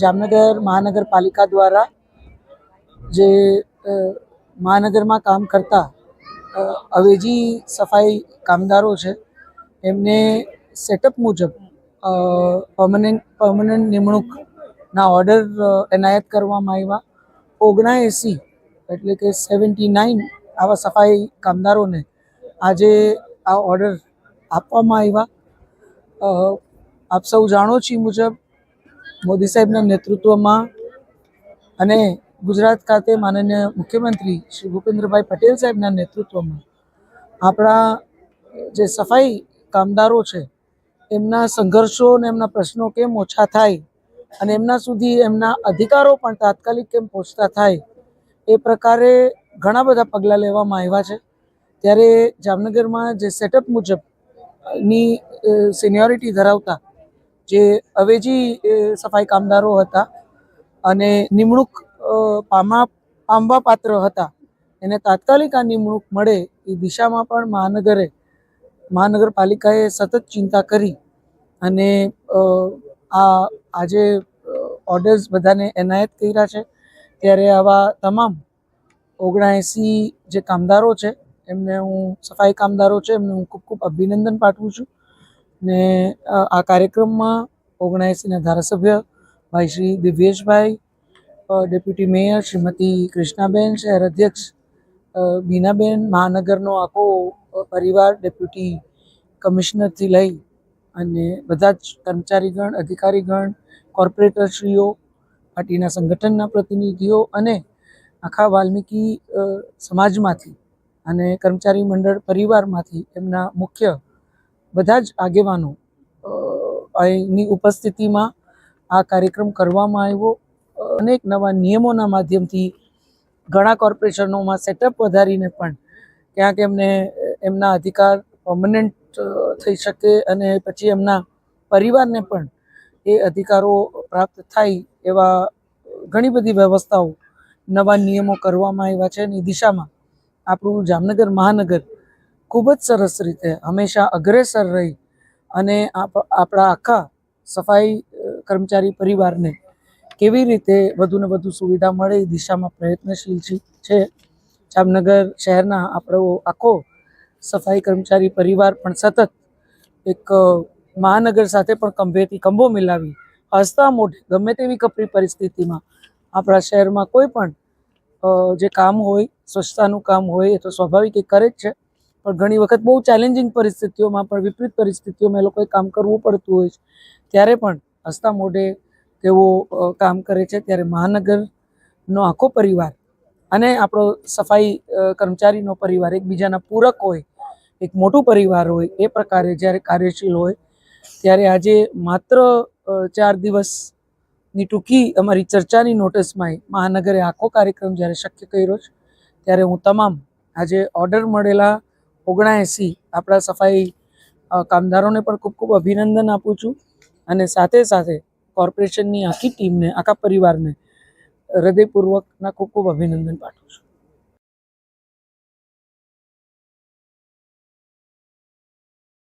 જામનગર મહાનગરપાલિકા દ્વારા જે મહાનગરમાં કામ કરતા અવેજી સફાઈ કામદારો છે, એમને સેટઅપ મુજબ પરમનન્ટ પરમનન્ટ નિમણૂકના ઓર્ડર એનાયત કરવામાં આવ્યા. ઓગણાએંસી એટલે કે સેવન્ટી નાઇન આવા સફાઈ કામદારોને આજે આ ઓર્ડર આપવામાં આવ્યા. આપ સૌ જાણો છીએ મુજબ મોદી સાહેબના નેતૃત્વમાં અને ગુજરાત ખાતે માનનીય મુખ્યમંત્રી શ્રી ભૂપેન્દ્રભાઈ પટેલ સાહેબના નેતૃત્વમાં આપણા જે સફાઈ કામદારો છે, એમના સંઘર્ષો અને એમના પ્રશ્નો કેમ ઓછા થાય અને એમના સુધી એમના અધિકારો પણ તાત્કાલિક કેમ પહોંચતા થાય, એ પ્રકારે ઘણા બધા પગલાં લેવામાં આવ્યા છે. ત્યારે જામનગરમાં જે સેટઅપ મુજબની સિનિયોરિટી ધરાવતા જે અવેજી સફાઈ કામદારો હતા અને નિમણૂક પામા, પામવા પાત્ર હતા. એને તાત્કાલિક આ નિમણૂક મળે એ દિશામાં પણ મહાનગરે, મહાનગરપાલિકાએ સતત ચિંતા કરી અને આ આજે ઓર્ડર્સ બધાને એનાયત કર્યા છે. ત્યારે આવા તમામ ઓગણએંસી જે કામદારો છે, એમને હું સફાઈ કામદારો છે, એમને હું ખૂબ ખૂબ અભિનંદન પાઠવું છું. ને આ કાર્યક્રમમાં ઓગણએંસીના ધારાસભ્ય ભાઈ શ્રી દિવ્યેશભાઈ ડેપ્યુટી મેયર શ્રીમતી કૃષ્ણાબેન, શહેર અધ્યક્ષ બીનાબેન મહાનગરનો આખો પરિવાર, ડેપ્યુટી કમિશનરથી લઈ અને બધા જ કર્મચારીગણ, અધિકારીગણ, કોર્પોરેટરશ્રીઓ, પાર્ટીના સંગઠનના પ્રતિનિધિઓ અને આખા વાલ્મીકી સમાજમાંથી અને કર્મચારી મંડળ પરિવારમાંથી એમના મુખ્ય બધા જ આગેવાનો અહીંની ઉપસ્થિતિમાં આ કાર્યક્રમ કરવામાં આવ્યો. અનેક નવા નિયમોના માધ્યમથી ઘણા કોર્પોરેશનોમાં સેટઅપ વધારીને પણ ક્યાંક એમને, એમના અધિકાર પર્મનન્ટ થઈ શકે અને પછી એમના પરિવારને પણ એ અધિકારો પ્રાપ્ત થાય એવા ઘણી બધી વ્યવસ્થાઓ નવા નિયમો કરવામાં આવ્યા છે. અને દિશામાં આપણું જામનગર, મહાનગર ખૂબ જ સરસ રીતે હંમેશા અગ્રેસર રહી અને આપ- આપણા આખા સફાઈ કર્મચારી પરિવારને કેવી રીતે વધુને વધુ સુવિધા મળે એ દિશામાં પ્રયત્નશીલ છે- છે. જામનગર શહેરના આપણો આખો સફાઈ કર્મચારી પરિવાર પણ સતત એક મહાનગર સાથે પણ કંભેથી કંભો મિલાવી હસતા મોઢે ગમે તેવી કપરી પરિસ્થિતિમાં આપણા શહેરમાં કોઈ પણ જે કામ હોય, સ્વચ્છતાનું કામ હોય એ તો સ્વાભાવિક એ કરે જ છે. પણ ઘણી વખત બહુ ચેલેન્જિંગ પરિસ્થિતિઓમાં પણ વિપરીત પરિસ્થિતિઓમાં એ લોકોએ કામ કરવું પડતું હોય છે. ત્યારે પણ હસતા મોઢે તેઓ કામ કરે છે. ત્યારે મહાનગરનો આખો પરિવાર અને આપણો સફાઈ કર્મચારીનો પરિવાર એકબીજાના પૂરક હોય, એક મોટું પરિવાર હોય, એ પ્રકારે જ્યારે કાર્યશીલ હોય, ત્યારે આજે માત્ર ચાર દિવસની ટૂંકી અમારી ચર્ચાની નોટિસમાં મહાનગરે આખો કાર્યક્રમ જ્યારે શક્ય કર્યો છે, ત્યારે હું તમામ આજે ઓર્ડર મળેલા ઓગણાએંસી આપણા સફાઈ કામદારોને પણ ખૂબ ખૂબ અભિનંદન આપું છું અને સાથે સાથે કોર્પોરેશનની આખી ટીમને, આખા પરિવારને હૃદયપૂર્વકના ખૂબ ખૂબ અભિનંદન પાઠવું છું.